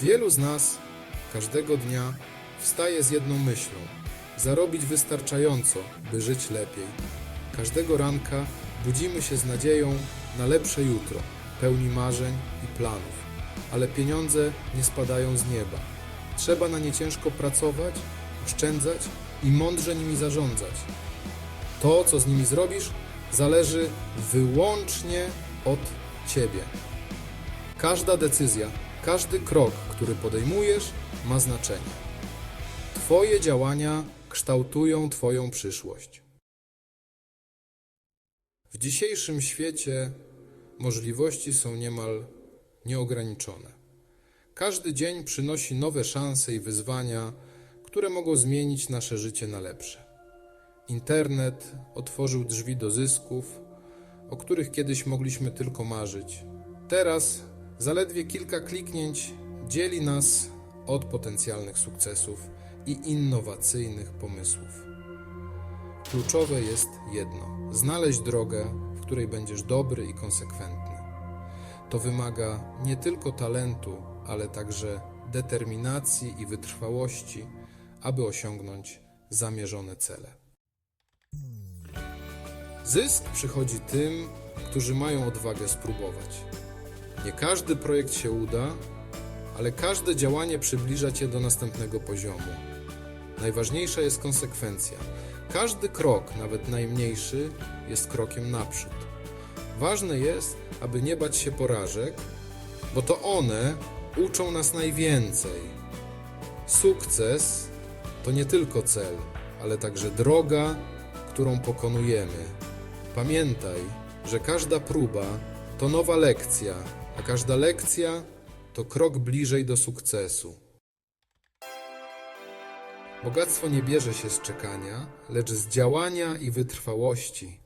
Wielu z nas każdego dnia wstaje z jedną myślą: zarobić wystarczająco, by żyć lepiej. Każdego ranka budzimy się z nadzieją na lepsze jutro, pełni marzeń i planów. Ale pieniądze nie spadają z nieba. Trzeba na nie ciężko pracować, oszczędzać i mądrze nimi zarządzać. To, co z nimi zrobisz, zależy wyłącznie od Ciebie. Każda decyzja, każdy krok, który podejmujesz, ma znaczenie. Twoje działania kształtują Twoją przyszłość. W dzisiejszym świecie możliwości są niemal nieograniczone. Każdy dzień przynosi nowe szanse i wyzwania, które mogą zmienić nasze życie na lepsze. Internet otworzył drzwi do zysków, o których kiedyś mogliśmy tylko marzyć. Teraz zaledwie kilka kliknięć dzieli nas od potencjalnych sukcesów i innowacyjnych pomysłów. Kluczowe jest jedno: znaleźć drogę, w której będziesz dobry i konsekwentny. To wymaga nie tylko talentu, ale także determinacji i wytrwałości, aby osiągnąć zamierzone cele. Zysk przychodzi tym, którzy mają odwagę spróbować. Nie każdy projekt się uda, ale każde działanie przybliża cię do następnego poziomu. Najważniejsza jest konsekwencja. Każdy krok, nawet najmniejszy, jest krokiem naprzód. Ważne jest, aby nie bać się porażek, bo to one uczą nas najwięcej. Sukces to nie tylko cel, ale także droga, którą pokonujemy. Pamiętaj, że każda próba to nowa lekcja, a każda lekcja to krok bliżej do sukcesu. Bogactwo nie bierze się z czekania, lecz z działania i wytrwałości.